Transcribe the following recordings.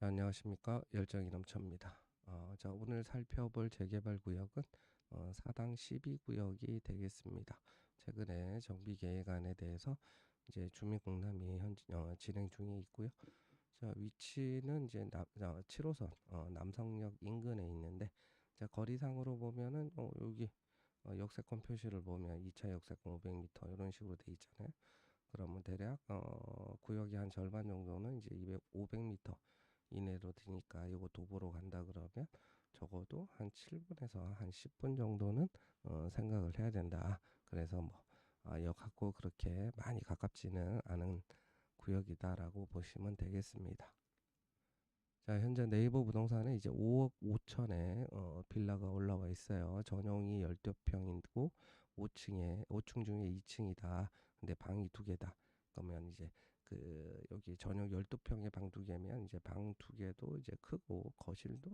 네, 안녕하십니까 열정이 넘쳐입니다. 어, 자 오늘 살펴볼 재개발 구역은 어, 사당 12구역이 되겠습니다. 최근에 정비 계획안에 대해서 이제 주민 공람이 현 어, 진행 중에 있고요. 자 위치는 이제 남, 어, 7호선 어, 남성역 인근에 있는데 자 거리상으로 보면은 어, 여기 어, 역세권 표시를 보면 2차 역세권 500m 이런 식으로 돼 있잖아요. 그러면 대략 어, 구역이 한 절반 정도는 이제 200, 500m 이내로 드니까 이거 도보로 간다 그러면 적어도 한 7분에서 한 10분 정도는 어, 생각을 해야 된다. 그래서 뭐 아, 역하고 그렇게 많이 가깝지는 않은 구역이다라고 보시면 되겠습니다. 자, 현재 네이버 부동산에 이제 5억 5천에 어, 빌라가 올라와 있어요. 전용이 12평이고 5층에 5층 중에 2층이다. 근데 방이 두 개다. 그러면 이제 그 여기 전용 12평의 방 두 개면 이제 방 두 개도 이제 크고 거실도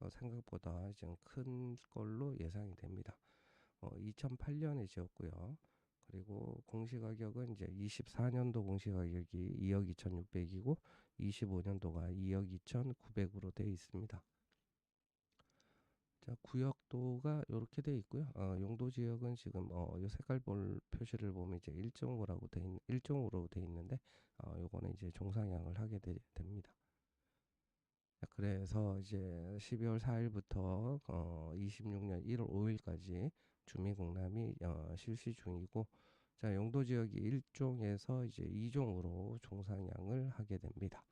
어, 생각보다 좀큰 걸로 예상이 됩니다. 어, 2008년에 지었고요. 그리고 공시가격은 이제 24년도 공시가격이 2억 2,600이고 25년도가 2억 2,900으로 되어 있습니다. 자, 구역도가 이렇게 되어 있고요. 어, 용도 지역은 지금 어, 요 색깔 볼 표시를 보면 이제 일종으로라고 돼 있는 일종으로 돼 있는데 어, 요거는 이제 종상향을 하게 되, 됩니다. 자, 그래서 이제 12월 4일부터 어, 26년 1월 5일까지 주민 공람이 어, 실시 중이고 자, 용도 지역이 1종에서 이제 2종으로 종상향을 하게 됩니다.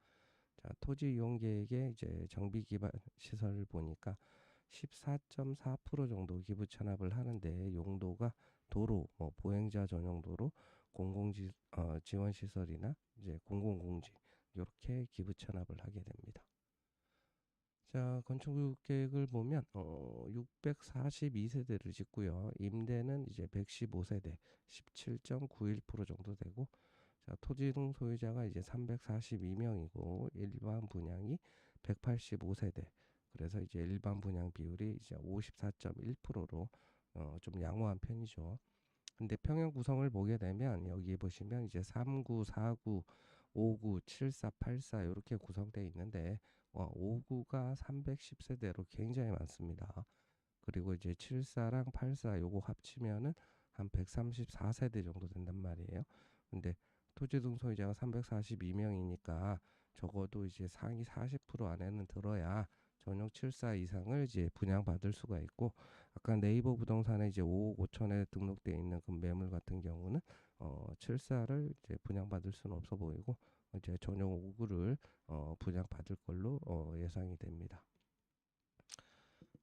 자, 토지 이용 계획의 이제 정비 기반 시설을 보니까 14.4% 정도 기부 찬합을 하는데 용도가 도로, 뭐 보행자 전용 도로, 공공지 어, 지원 시설이나 이제 공공 공지 이렇게 기부 찬합을 하게 됩니다. 자, 건축 계획을 보면 어, 642세대를 짓고요. 임대는 이제 115세대, 17.91% 정도 되고 자, 토지 등 소유자가 이제 342명이고 일반 분양이 185세대. 그래서 이제 일반 분양 비율이 이제 54.1%로 어, 좀 양호한 편이죠. 근데 평형 구성을 보게 되면 여기 보시면 이제 39, 49, 59, 74, 84 이렇게 구성되어 있는데 어, 59가 310세대로 굉장히 많습니다. 그리고 이제 74랑 84 요거 합치면은 한 134세대 정도 된단 말이에요. 근데 토지 등 소유자가 342명이니까 적어도 이제 상위 40% 안에는 들어야 전용 74 이상을 이제 분양받을 수가 있고 아까 네이버 부동산에 이제 5억 5천에 등록되어 있는 그 매물 같은 경우는 어 74를 이제 분양받을 수는 없어 보이고 이제 전용 5구를 어 분양받을 걸로 어 예상이 됩니다.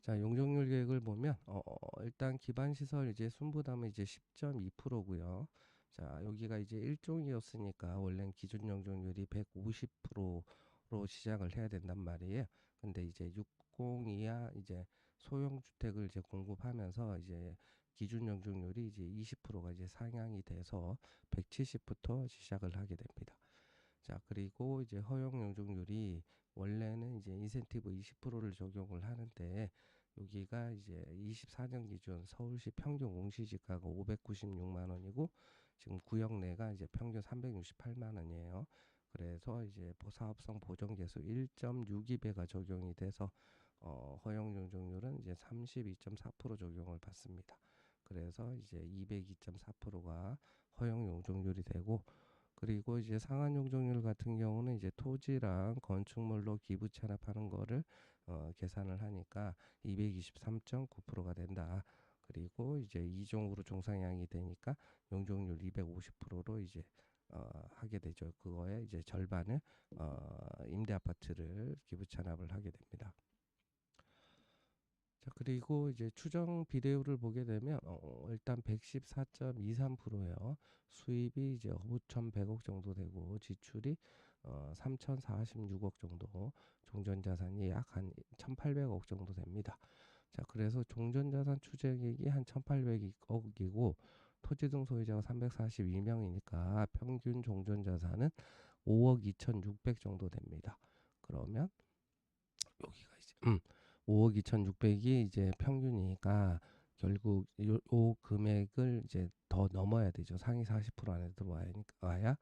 자, 용적률 계획을 보면 어 일단 기반 시설 이제 순부담은 이제 10.2%고요. 자, 여기가 이제 일종이었으니까 원래는 기준 용적률이 150%로 시작을 해야 된단 말이에요. 근데 이제 60 이하 이제 소형 주택을 이제 공급하면서 이제 기준 용적률이 이제 20%가 이제 상향이 돼서 170부터 시작을 하게 됩니다. 자, 그리고 이제 허용 용적률이 원래는 이제 인센티브 20%를 적용을 하는데 여기가 이제 24년 기준 서울시 평균 공시지가가 596만 원이고 지금 구역 내가 이제 평균 368만 원이에요. 그래서 이제 사업성 보정 계수 1.62배가 적용이 돼서 어, 허용 용적률은 이제 32.4% 적용을 받습니다. 그래서 이제 202.4%가 허용 용적률이 되고 그리고 이제 상한 용적률 같은 경우는 이제 토지랑 건축물로 기부 찬합하는 거를 어, 계산을 하니까 223.9%가 된다. 그리고 이제 이종으로 종상향이 되니까 용적률 250%로 이제 어, 하게 되죠. 그거에 이제 절반을 어, 임대 아파트를 기부 찬합을 하게 됩니다. 자 그리고 이제 추정 비례율을 보게 되면 어, 일단 114.23%예요. 수입이 이제 5,100억 정도 되고 지출이 어, 3,046억 정도, 종전 자산이 약 한 1,800억 정도 됩니다. 자 그래서 종전 자산 추정액이 한 1,800억이고 토지 등 소유자가 342명이니까 평균 종전 자산은 5억 2,600 정도 됩니다. 그러면 여기가 이제 음, 5억 2,600이 이제 평균이니까 결국 요, 요, 금액을 이제 더 넘어야 되죠. 상위 40% 안에 들어와야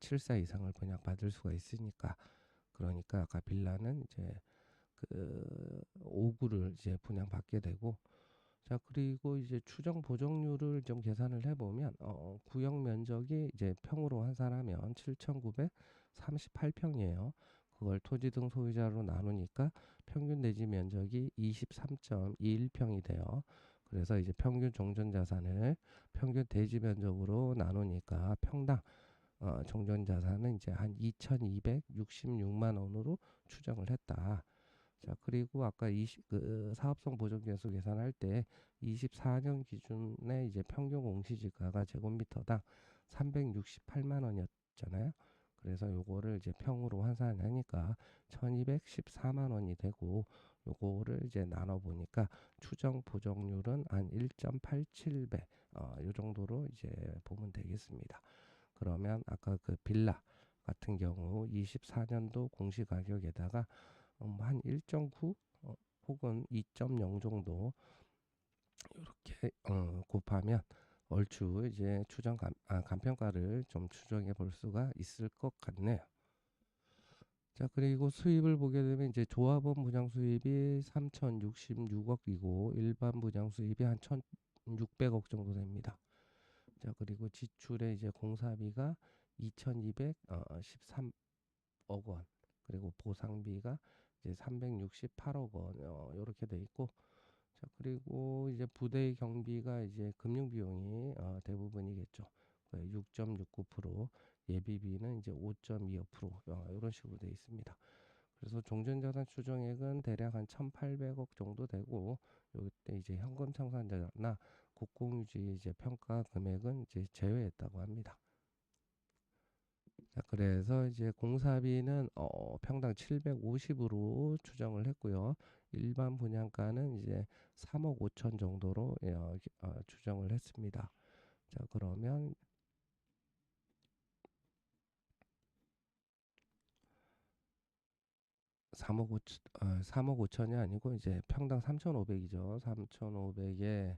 74 이상을 분양받을 수가 있으니까 그러니까 아까 빌라는 이제 그 5구를 이제 분양받게 되고 자 그리고 이제 추정 보정률을 좀 계산을 해보면 어, 구역 면적이 이제 평으로 환산하면 7,938평이에요. 그걸 토지 등 소유자로 나누니까 평균 대지 면적이 23.21평이 돼요. 그래서 이제 평균 종전 자산을 평균 대지 면적으로 나누니까 평당 어, 종전 자산은 이제 한 2,266만 원으로 추정을 했다. 자, 그리고 아까 20, 그 사업성 보존 계수 계산할 때 24년 기준에 이제 평균 공시지가가 제곱미터당 368만 원이었잖아요. 그래서 요거를 이제 평으로 환산하니까 1214만 원이 되고 요거를 이제 나눠 보니까 추정 보정률은 한 1.87배 어, 요 정도로 이제 보면 되겠습니다. 그러면 아까 그 빌라 같은 경우 24년도 공시 가격에다가 음, 한 1.9 어, 혹은 2.0 정도 이렇게 어, 곱하면 얼추 이제 추정 감, 아, 간평가를 좀 추정해 볼 수가 있을 것 같네요. 자 그리고 수입을 보게 되면 이제 조합원 분양 수입이 3,066억이고 일반 분양 수입이 한 1,600억 정도 됩니다. 자 그리고 지출에 이제 공사비가 2,213억 원 그리고 보상비가 이제 368억 원 어, 이렇게 돼 있고 자 그리고 이제 부대 경비가 이제 금융 비용이 어, 대부분이겠죠. 6.69% 예비비는 이제 5.25% 어, 이런 식으로 돼 있습니다. 그래서 종전자산 추정액은 대략 한 1,800억 정도 되고 요때 이제 현금 청산자나 국공유지 이제 평가 금액은 이제 제외했다고 합니다. 자, 그래서 이제 공사비는 어, 평당 750으로 추정을 했고요. 일반 분양가는 이제 3억 5천 정도로 어, 어, 추정을 했습니다. 자, 그러면 3억 5천, 어, 3억 5천이 아니고 이제 평당 3,500이죠. 3,500에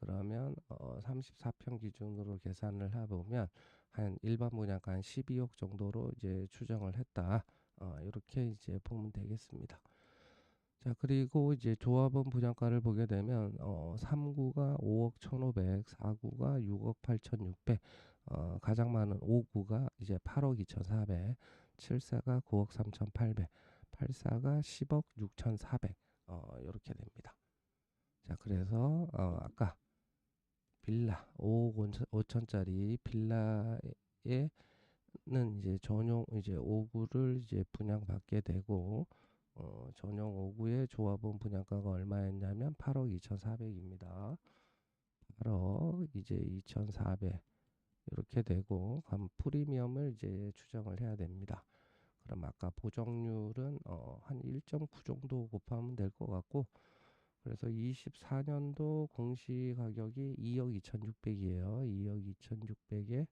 그러면 어, 34평 기준으로 계산을 해보면 한 일반 분양가 한 12억 정도로 이제 추정을 했다. 어, 이렇게 이제 보면 되겠습니다. 자 그리고 이제 조합원 분양가를 보게 되면 어, 3구가 5억 1,500, 4구가 6억 8,600, 어, 가장 많은 5구가 이제 8억 2,400, 7사가 9억 3,800, 8사가 10억 6,400 어, 이렇게 됩니다. 자 그래서 어, 아까 빌라 5억 5천짜리 빌라에는 이제 전용 이제 5구를 이제 분양받게 되고 어, 전용 5구의 조합원 분양가가 얼마였냐면 8억 2,400입니다. 8억 이제 2,400 이렇게 되고 그럼 프리미엄을 이제 추정을 해야 됩니다. 그럼 아까 보정률은 어, 한1.9 정도 곱하면 될 것 같고 그래서 24년도 공시 가격이 2억 2,600이에요. 2억 2,600에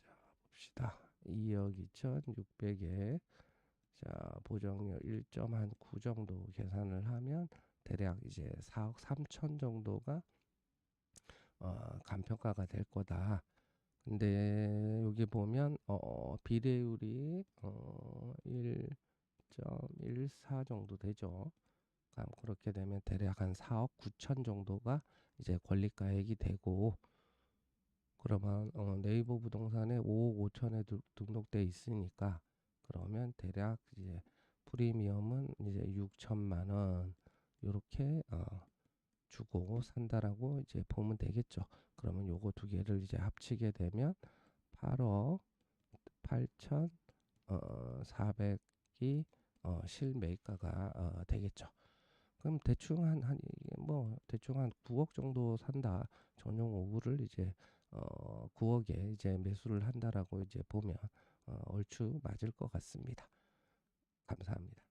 자 봅시다. 2억 2,600에 자 보정률 1.9 정도 계산을 하면 대략 이제 4억 3천 정도가 어, 간평가가 될 거다. 근데 여기 보면 어, 비례율이 어, 1 1.14 정도 되죠. 그렇게 되면 대략 한 4억 9천 정도가 이제 권리가액이 되고 그러면 어, 네이버 부동산에 5억 5천에 두, 등록돼 있으니까 그러면 대략 이제 프리미엄은 이제 6천만 원 이렇게 어, 주고 산다라고 이제 보면 되겠죠. 그러면 요거 두 개를 이제 합치게 되면 8억 8천 어, 400이 어, 실매가가 어, 되겠죠. 그럼 대충 한 한 뭐 대충 한 9억 정도 산다. 전용 오구를 이제 어 9억에 이제 매수를 한다라고 이제 보면 어, 얼추 맞을 것 같습니다. 감사합니다.